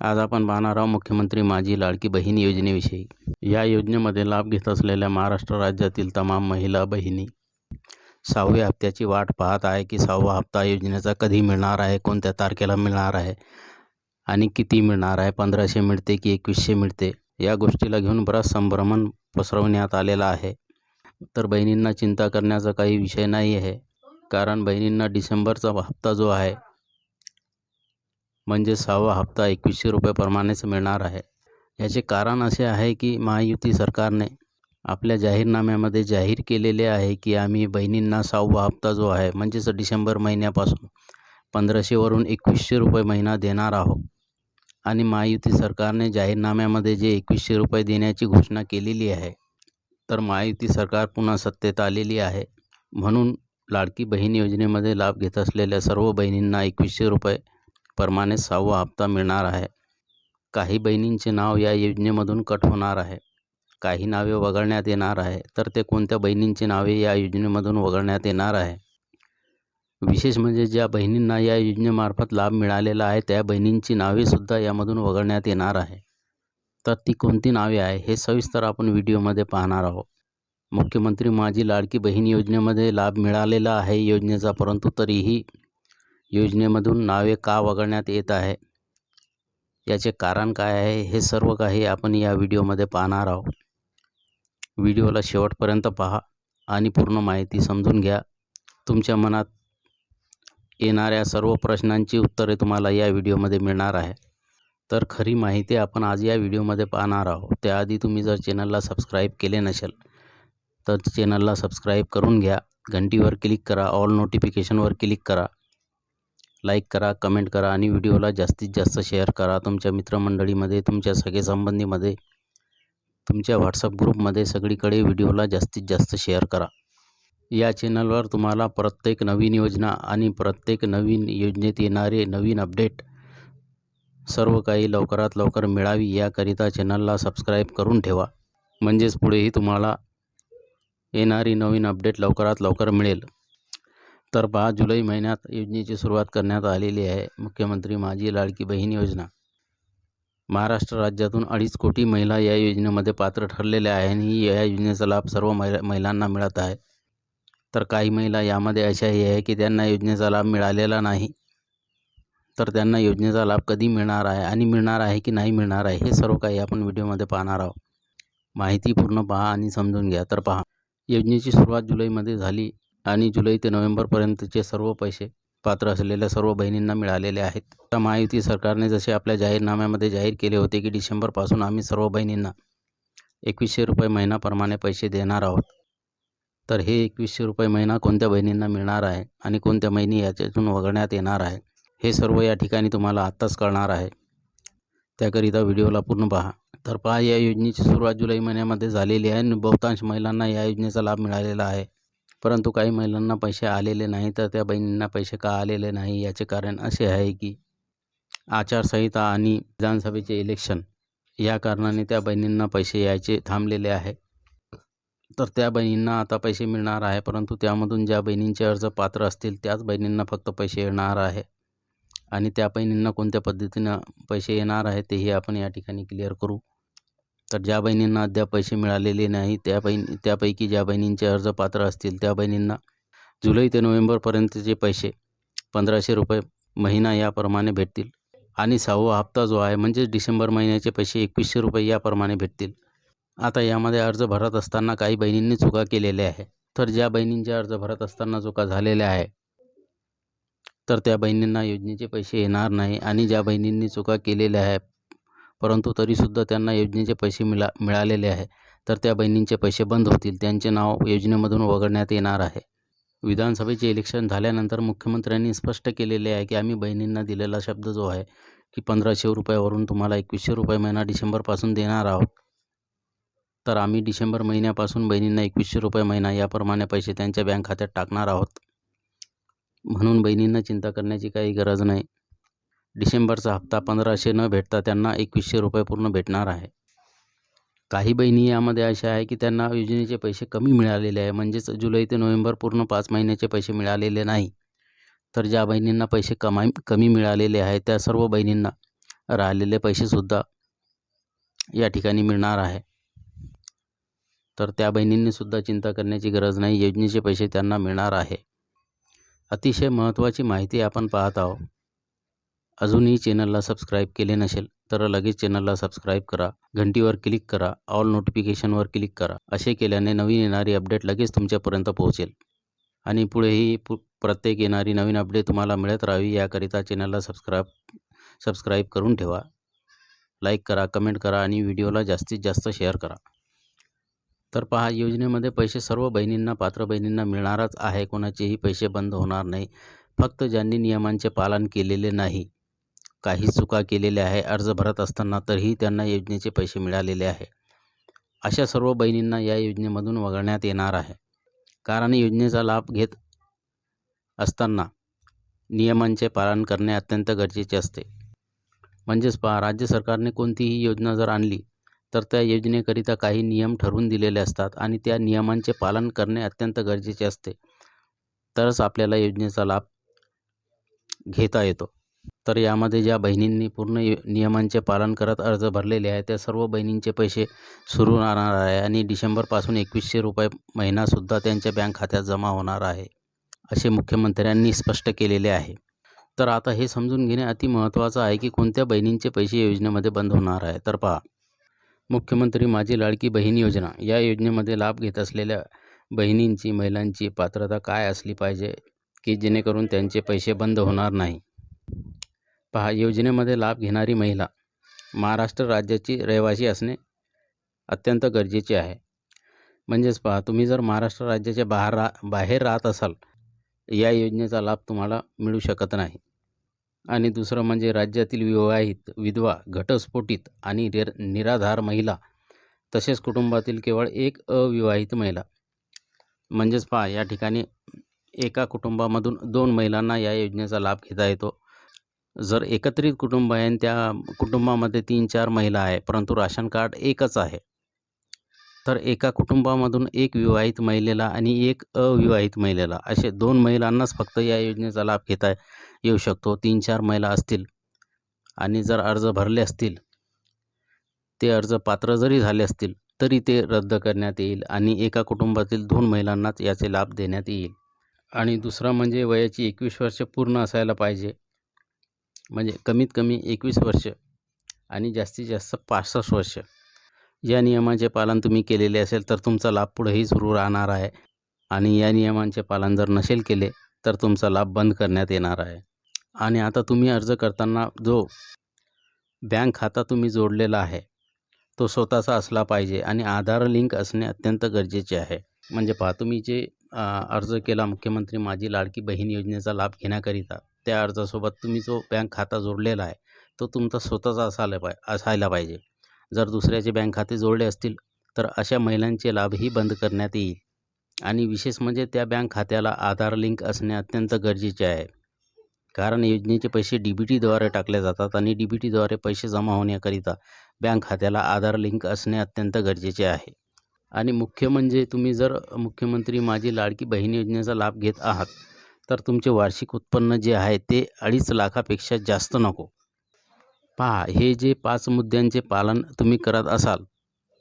आज आपण पाहणार आहोत मुख्यमंत्री माझी लाडकी बहीण योजनेविषयी. या योजनेमध्ये लाभ घेत असलेल्या महाराष्ट्र राज्यातील तमाम महिला बहिणी सहाव्या हप्त्याची वाट पाहत आहे की सहावा हप्ता योजनेचा कधी मिळणार आहे कोणत्या तारखेला मिळणार आहे आणि किती मिळणार आहे पंधराशे मिळते की एकवीसशे मिळते या गोष्टीला घेऊन बराच संभ्रमण पसरवण्यात आलेला आहे. तर बहिणींना चिंता करण्याचा काही विषय नाही आहे कारण बहिणींना डिसेंबरचा हप्ता जो आहे म्हणजे सहावा हप्ता एकवीसशे रुपयाप्रमाणेच मिळणार आहे. याचे कारण असे आहे की महायुती सरकारने आपल्या जाहीरनाम्यामध्ये जाहीर केलेले आहे की आम्ही बहिणींना सहावा हप्ता जो आहे म्हणजेच डिसेंबर महिन्यापासून पंधराशेवरून एकवीसशे रुपये महिना देणार आहोत. आणि महायुती सरकारने जाहीरनाम्यामध्ये जे एकवीसशे रुपये देण्याची घोषणा केलेली आहे तर महायुती सरकार पुन्हा सत्तेत आलेली आहे. म्हणून लाडकी बहीण योजनेमध्ये लाभ घेत असलेल्या सर्व बहिणींना एकवीसशे रुपये प्रमाणे सहावा हप्ता मिळणार आहे. काही बहिणींचे नाव या योजनेमधून कट होणार आहे. काही नावे वगळण्यात येणार आहे तर ते कोणत्या बहिणींची नावे या योजनेमधून वगळण्यात येणार आहे? विशेष म्हणजे ज्या बहिणींना या योजनेमार्फत लाभ मिळालेला आहे त्या बहिणींची नावेसुद्धा यामधून वगळण्यात येणार आहे. तर ती कोणती नावे आहे हे सविस्तर आपण व्हिडिओमध्ये पाहणार आहोत. मुख्यमंत्री माझी लाडकी बहीण योजनेमध्ये लाभ मिळालेला आहे योजनेचा परंतु तरीही योजनेमधून नावे का वगळण्यात येत आहे? याचे कारण काय आहे? हे सर्व काही आपण या व्हिडिओमध्ये पाहणार आहोत. व्हिडिओला शेवटपर्यंत पहा आणि पूर्ण माहिती समजून घ्या. तुमच्या मनात येणाऱ्या सर्व प्रश्नांची उत्तरे तुम्हाला या व्हिडिओमध्ये मिळणार आहे. तर खरी माहिती आपण आज या व्हिडिओमध्ये पाहणार आहोत. त्याआधी तुम्ही जर चॅनलला सबस्क्राईब केले नसेल तर चॅनलला सबस्क्राईब करून घ्या. घंटीवर क्लिक करा ऑल नोटिफिकेशनवर क्लिक करा. लाईक करा कमेंट करा आणि व्हिडिओला जास्तीत जास्त शेअर करा तुमच्या मित्रमंडळीमध्ये तुमच्या सगेसंबंधीमध्ये तुमच्या व्हॉट्सअप ग्रुपमध्ये सगळीकडे व्हिडिओला जास्तीत जास्त शेअर करा. या चॅनलवर तुम्हाला प्रत्येक नवीन योजना आणि प्रत्येक नवीन योजनेत येणारे नवीन अपडेट सर्व काही लवकरात लवकर मिळावी याकरिता चॅनलला सबस्क्राईब करून ठेवा. म्हणजेच पुढेही तुम्हाला येणारी नवीन अपडेट लवकरात लवकर मिळेल. तर पहा जुलै महिन्यात योजनेची सुरुवात करण्यात आलेली आहे. मुख्यमंत्री माझी लाडकी बहीण योजना. महाराष्ट्र राज्यातून अडीच कोटी महिला या योजनेमध्ये पात्र ठरलेल्या आहे आणि या योजनेचा लाभ सर्व महिला महिलांना मिळत आहे. तर काही महिला यामध्ये अशाही आहे की त्यांना योजनेचा लाभ मिळालेला नाही. तर त्यांना योजनेचा लाभ कधी मिळणार आहे आणि मिळणार आहे की नाही मिळणार आहे हे सर्व काही आपण व्हिडिओमध्ये पाहणार आहोत. माहिती पूर्ण पहा आणि समजून घ्या. तर पहा योजनेची सुरुवात जुलैमध्ये झाली. आणि जुलै ते नोव्हेंबरपर्यंतचे सर्व पैसे पात्र असलेल्या सर्व बहिणींना मिळालेले आहेत. तर महायुती सरकारने जसे आपल्या जाहीरनाम्यामध्ये जाहीर केले होते की डिसेंबरपासून आम्ही सर्व बहिणींना एकवीसशे रुपये महिनाप्रमाणे पैसे देणार आहोत. तर हे एकवीसशे रुपये महिना कोणत्या बहिणींना मिळणार आहे आणि कोणत्या बहिणी याच्यातून वगळण्यात येणार आहे हे सर्व या ठिकाणी तुम्हाला आत्ताच कळणार आहे. त्याकरिता व्हिडिओला पूर्ण पहा. तर पहा या योजनेची सुरुवात जुलै महिन्यामध्ये झालेली आहे आणि बहुतांश महिलांना या योजनेचा लाभ मिळालेला आहे. परंतु काही महिलांना पैसे आलेले नाही तर त्या बहिणींना पैसे का आलेले नाही? याचे कारण असे आहे की आचारसंहिता आणि विधानसभेचे इलेक्शन या कारणाने त्या बहिणींना पैसे यायचे थांबलेले आहे. तर त्या बहिणींना आता पैसे मिळणार आहे परंतु त्यामधून ज्या बहिणींचे अर्ज पात्र असतील त्याच बहिणींना फक्त पैसे येणार आहे. आणि त्या बहिणींना कोणत्या पद्धतीनं पैसे येणार आहे तेही आपण या ठिकाणी क्लिअर करू. तर ज्या बहिणींना अद्याप पैसे मिळालेले नाही त्या बहीण त्यापैकी ज्या बहिणींचे अर्ज पात्र असतील त्या बहिणींना जुलै ते नोव्हेंबरपर्यंतचे पैसे पंधराशे रुपये महिना याप्रमाणे भेटतील. आणि सहावा हप्ता जो आहे म्हणजे डिसेंबर महिन्याचे पैसे एकवीसशे रुपये याप्रमाणे भेटतील. आता यामध्ये अर्ज भरत असताना काही बहिणींनी चुका केलेल्या आहे. तर ज्या बहिणींचे अर्ज भरत असताना चुका झालेल्या आहे तर त्या बहिणींना योजनेचे पैसे येणार नाही. आणि ज्या बहिणींनी चुका केलेल्या आहे परंतु तरीसुद्धा त्यांना योजनेचे पैसे मिळा मिळालेले आहे. तर त्या बहिणींचे पैसे बंद होतील त्यांचे नाव योजनेमधून वगळण्यात येणार आहे. विधानसभेचे इलेक्शन झाल्यानंतर मुख्यमंत्र्यांनी स्पष्ट केलेले आहे की आम्ही बहिणींना दिलेला शब्द जो आहे की पंधराशे रुपयावरून तुम्हाला एकवीसशे रुपये महिना डिसेंबरपासून देणार आहोत. तर आम्ही डिसेंबर महिन्यापासून बहिणींना एकवीसशे रुपये महिना याप्रमाणे पैसे त्यांच्या बँक खात्यात टाकणार आहोत. म्हणून बहिणींना चिंता करण्याची काही गरज नाही. डिसेंबरचा हप्ता पंधराशे न भेटता त्यांना एकवीसशे रुपये पूर्ण भेटणार आहे. काही बहिणी यामध्ये अशा आहे की त्यांना योजनेचे पैसे कमी मिळालेले आहे म्हणजेच जुलै ते नोव्हेंबर पूर्ण पाच महिन्याचे पैसे मिळालेले नाही. तर ज्या बहिणींना पैसे कमाई कमी मिळालेले आहे त्या सर्व बहिणींना राहिलेले पैसेसुद्धा या ठिकाणी मिळणार आहे. तर त्या बहिणींनीसुद्धा चिंता करण्याची गरज नाही योजनेचे पैसे त्यांना मिळणार आहे. अतिशय महत्त्वाची माहिती आपण पाहत आहोत. अजूनही चॅनलला सबस्क्राईब केले नसेल तर लगेच चॅनलला सबस्क्राईब करा घंटीवर क्लिक करा ऑल नोटिफिकेशनवर क्लिक करा असे केल्याने नवीन येणारी अपडेट लगेच तुमच्यापर्यंत पोहोचेल. आणि पुढेही पु प्रत्येक येणारी नवीन अपडेट तुम्हाला मिळत राहावी याकरिता चॅनलला सबस्क्राईब सबस्क्राईब करून ठेवा. लाईक करा कमेंट करा आणि व्हिडिओला जास्तीत जास्त शेअर करा. तर पहा योजनेमध्ये पैसे सर्व बहिणींना पात्र बहिणींना मिळणारच आहे कोणाचेही पैसे बंद होणार नाही. फक्त ज्यांनी नियमांचे पालन केलेले नाही. काही चुका केलेल्या आहे अर्ज भरत असताना तरीही त्यांना योजनेचे पैसे मिळालेले आहे. अशा सर्व बहिणींना या योजनेमधून वगळण्यात येणार आहे. कारण योजनेचा लाभ घेत असताना नियमांचे पालन करणे अत्यंत गरजेचे असते. म्हणजेच पहा राज्य सरकारने कोणतीही योजना जर आणली तर त्या योजनेकरिता काही नियम ठरवून दिलेले असतात आणि त्या नियमांचे पालन करणे अत्यंत गरजेचे असते. तरच आपल्याला योजनेचा लाभ घेता येतो. तर यामध्ये ज्या बहिणींनी पूर्ण नियमांचे पालन करत अर्ज भरलेले आहे त्या सर्व बहिणींचे पैसे सुरू राहणार आहे आणि डिसेंबरपासून एकवीसशे रुपये महिनासुद्धा त्यांच्या बँक खात्यात जमा होणार आहे असे मुख्यमंत्र्यांनी स्पष्ट केलेले आहे. तर आता हे समजून घेणे अति महत्त्वाचं आहे की कोणत्या बहिणींचे पैसे योजनेमध्ये बंद होणार आहे. तर पहा मुख्यमंत्री माझी लाडकी बहीण योजना या योजनेमध्ये लाभ घेत असलेल्या बहिणींची महिलांची पात्रता काय असली पाहिजे की जेणेकरून त्यांचे पैसे बंद होणार नाही? पहा योजनेमध्ये लाभ घेणारी महिला महाराष्ट्र राज्याची रहिवासी असणे अत्यंत गरजेचे आहे. म्हणजेच पहा तुम्ही जर महाराष्ट्र राज्याच्या बाहेर रा बाहेर राहत असाल या योजनेचा लाभ तुम्हाला मिळू शकत नाही. आणि दुसरं म्हणजे राज्यातील विवाहित विधवा घटस्फोटित आणि निर निराधार महिला तसेच कुटुंबातील केवळ एक अविवाहित महिला. म्हणजेच पहा या ठिकाणी एका कुटुंबामधून दोन महिलांना या योजनेचा लाभ घेता येतो. जर एकत्रित कुटुंब आहे आणि त्या कुटुंबामध्ये तीन चार महिला आहे परंतु राशन कार्ड एकच आहे तर एका कुटुंबामधून एक विवाहित महिलेला आणि एक अविवाहित महिलेला असे दोन महिलांनाच फक्त या योजनेचा लाभ घेता येऊ शकतो. तीन चार महिला असतील आणि जर अर्ज भरले असतील ते अर्ज पात्र जरी झाले असतील तरी ते रद्द करण्यात येईल आणि एका कुटुंबातील दोन महिलांनाच याचे लाभ देण्यात येईल. आणि दुसरं म्हणजे वयाची एकवीस वर्ष पूर्ण असायला पाहिजे. म्हणजे कमीत कमी एकवीस वर्ष आणि जास्तीत जास्त पासष्ट वर्ष. या नियमांचे पालन तुम्ही केलेले असेल तर तुमचा लाभ पुढेही सुरू राहणार आहे. आणि या नियमांचे पालन जर नसेल केले तर तुमचा लाभ बंद करण्यात येणार आहे. आणि आता तुम्ही अर्ज करताना जो बँक खाता तुम्ही जोडलेला आहे तो स्वतःचा असला पाहिजे आणि आधार लिंक असणे अत्यंत गरजेचे आहे. म्हणजे पहा तुम्ही जे अर्ज केला मुख्यमंत्री माझी लाडकी बहीण योजनेचा लाभ घेण्याकरिता त्या अर्जासोबत तुम्ही जो बँक खाता जोडलेला आहे तो तुमचा स्वतःचा असायला पाय असायला पाहिजे. जर दुसऱ्याचे बँक खाते जोडले असतील तर अशा महिलांचे लाभही बंद करण्यात येईल. आणि विशेष म्हणजे त्या बँक खात्याला आधार लिंक असणे अत्यंत गरजेचे आहे. कारण योजनेचे पैसे डी बी टीद्वारे टाकले जातात आणि डी बी टीद्वारे पैसे जमा होण्याकरिता बँक खात्याला आधार लिंक असणे अत्यंत गरजेचे आहे. आणि मुख्य म्हणजे तुम्ही जर मुख्यमंत्री माझी लाडकी बहीण योजनेचा लाभ घेत आहात तर तुमचे वार्षिक उत्पन्न जे आहे ते अडीच लाखापेक्षा जास्त नको. पहा हे जे पाच मुद्द्यांचे पालन तुम्ही करत असाल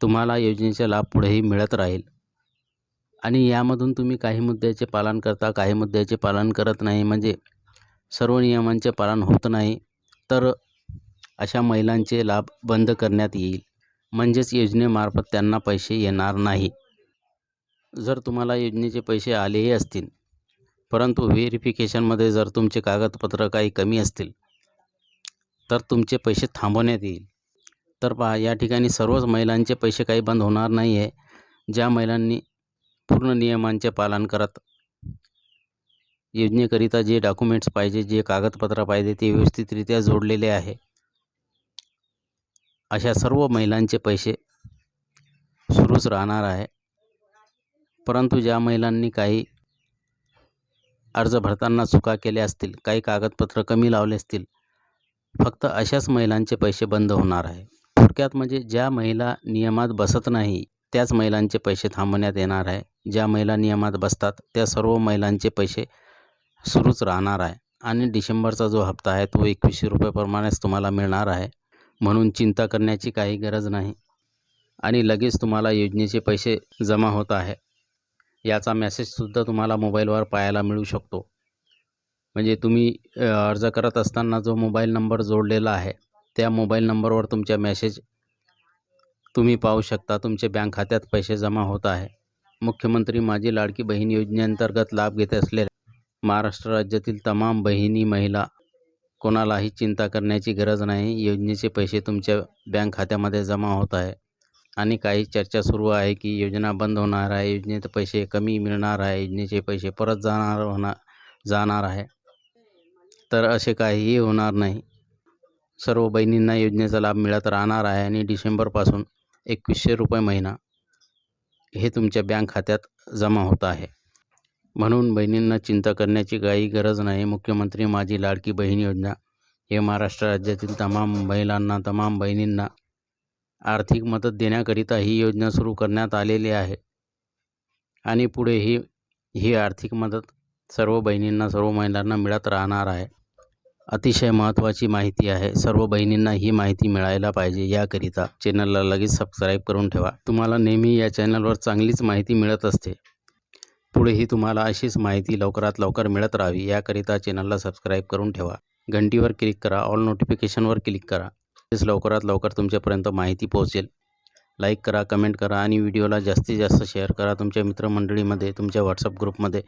तुम्हाला योजनेचा लाभ पुढेही मिळत राहील. आणि यामधून तुम्ही काही मुद्द्याचे पालन करता काही मुद्द्याचे पालन करत नाही म्हणजे सर्व नियमांचे पालन होत नाही तर अशा महिलांचे लाभ बंद करण्यात येईल. म्हणजेच योजनेमार्फत त्यांना पैसे येणार नाही. जर तुम्हाला योजनेचे पैसे आलेही असतील परंतु व्हेरिफिकेशनमध्ये जर तुमचे कागदपत्र काही कमी असतील तर तुमचे पैसे थांबवण्यात येईल. तर पहा या ठिकाणी सर्वच महिलांचे पैसे काही बंद होणार नाही आहे ज्या महिलांनी पूर्ण नियमांचे पालन करत योजनेकरिता जे डॉक्युमेंट्स पाहिजे जे कागदपत्र पाहिजे ते व्यवस्थितरित्या जोडलेले आहे. अशा सर्व महिलांचे पैसे सुरूच राहणार आहे. परंतु ज्या महिलांनी काही अर्ज भरताना चुका केल्या असतील काही कागदपत्र कमी लावले असतील फक्त अशाच महिलांचे पैसे बंद होणार आहे. थोडक्यात म्हणजे ज्या महिला नियमात बसत नाही त्याच महिलांचे पैसे थांबवण्यात येणार आहे. ज्या महिला नियमात बसतात त्या सर्व महिलांचे पैसे सुरूच राहणार आहे. आणि डिसेंबरचा जो हप्ता आहे तो एकवीसशे रुपयेप्रमाणेच तुम्हाला मिळणार आहे. म्हणून चिंता करण्याची काही गरज नाही. आणि लगेच तुम्हाला योजनेचे पैसे जमा होत आहे. याचा मेसेजसुद्धा तुम्हाला मोबाईलवर पाहायला मिळू शकतो. म्हणजे तुम्ही अर्ज करत असताना जो मोबाईल नंबर जोडलेला आहे त्या मोबाईल नंबरवर तुमच्या मेसेज तुम्ही पाहू शकता. तुमच्या बँक खात्यात पैसे जमा होत आहे. मुख्यमंत्री माझी लाडकी बहीण योजनेअंतर्गत लाभ घेत असलेल्या महाराष्ट्र राज्यातील तमाम बहिणी महिला कोणालाही चिंता करण्याची गरज नाही. योजनेचे पैसे तुमच्या बँक खात्यामध्ये जमा होत आहे. आणि काही चर्चा सुरू आहे की योजना बंद होणार आहे योजनेचे पैसे कमी मिळणार आहे योजनेचे पैसे परत जाणार होणार जाणार आहे. तर असे काहीही होणार नाही. सर्व बहिणींना योजनेचा लाभ मिळत राहणार आहे आणि डिसेंबरपासून एकवीसशे रुपये महिना हे तुमच्या बँक खात्यात जमा होत आहे. म्हणून बहिणींना चिंता करण्याची काही गरज नाही. मुख्यमंत्री माझी लाडकी बहीण योजना हे महाराष्ट्र राज्यातील तमाम महिलांना तमाम बहिणींना आर्थिक मदत देण्याकरिता ही योजना सुरू करण्यात आलेली आहे. आणि पुढेही ही आर्थिक मदत सर्व बहिणींना सर्व महिलांना मिळत राहणार आहे. अतिशय महत्त्वाची माहिती आहे. सर्व बहिणींना ही माहिती मिळायला पाहिजे. याकरिता चॅनलला लगेच सबस्क्राईब करून ठेवा. तुम्हाला नेहमी या चॅनलवर चांगलीच माहिती मिळत असते. पुढेही तुम्हाला अशीच माहिती लवकरात लवकर मिळत राहावी. याकरिता चॅनलला सबस्क्राईब करून ठेवा. घंटीवर क्लिक करा. ऑल नोटिफिकेशनवर क्लिक करा. लवकरात लवकर तुमच्यापर्यंत माहिती पोहोचेल. लाईक करा कमेंट करा आणि व्हिडिओला जास्तीत जास्त शेअर करा. तुमच्या मित्रमंडळीमध्ये तुमच्या व्हॉट्सअप ग्रुपमध्ये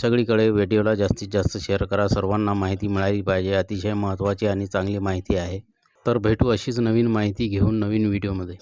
सगळीकडे व्हिडिओला जास्तीत जास्त शेअर करा. सर्वांना माहिती मिळाली पाहिजे. अतिशय महत्त्वाची आणि चांगली माहिती आहे. तर भेटू अशीच नवीन माहिती घेऊन नवीन व्हिडिओमध्ये.